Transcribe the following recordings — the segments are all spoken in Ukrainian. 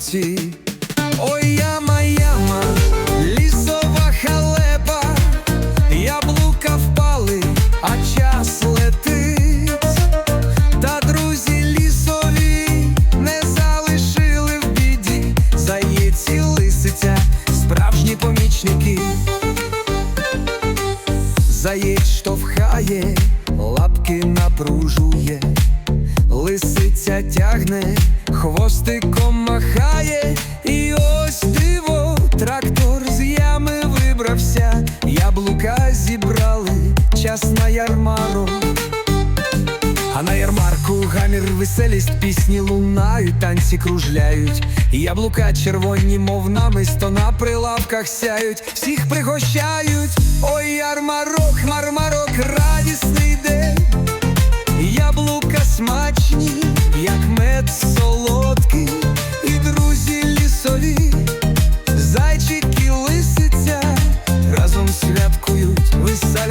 в. Ой, яма, яма, лісова халепа, яблука впали, а час летить. Та друзі лісові не залишили в біді, заєці лисиця, справжні помічники. Заєць штовхає, лапки напружує, лисиця тягне, хвостиком махає, і ось диво, трактор з ями вибрався, яблука зібрали, час на ярмарок. А на ярмарку гамір, веселість, пісні лунають, танці кружляють. Яблука червоні, мов намисто на прилавках сяють, всіх пригощають. Ой, ярмарок,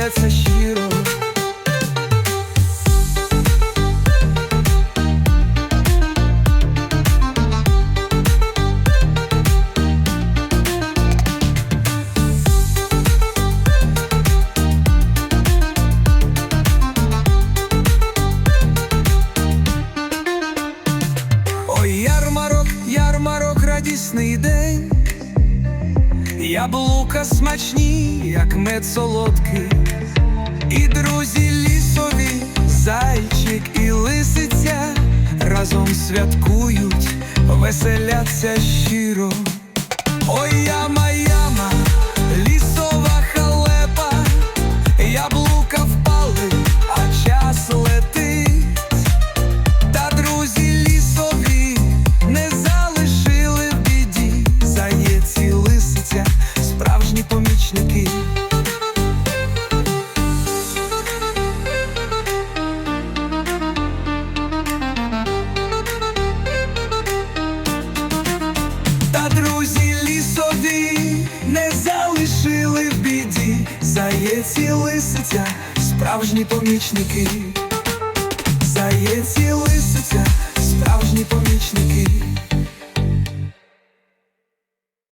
веселяться щиро. Ой, ярмарок, ярмарок, радісний день, яблука смачні, як мед солодкий, друзі лісові, зайчик і лисиця разом святкують, веселяться щиро. Ой, яма, яма, лісова халепа, яблука впали, а час летить. Та друзі лісові не залишили в біді, заєць і лисиця, справжні помічники. Біді, заєць і лисиця, справжні помічники. Заєць і лисиця.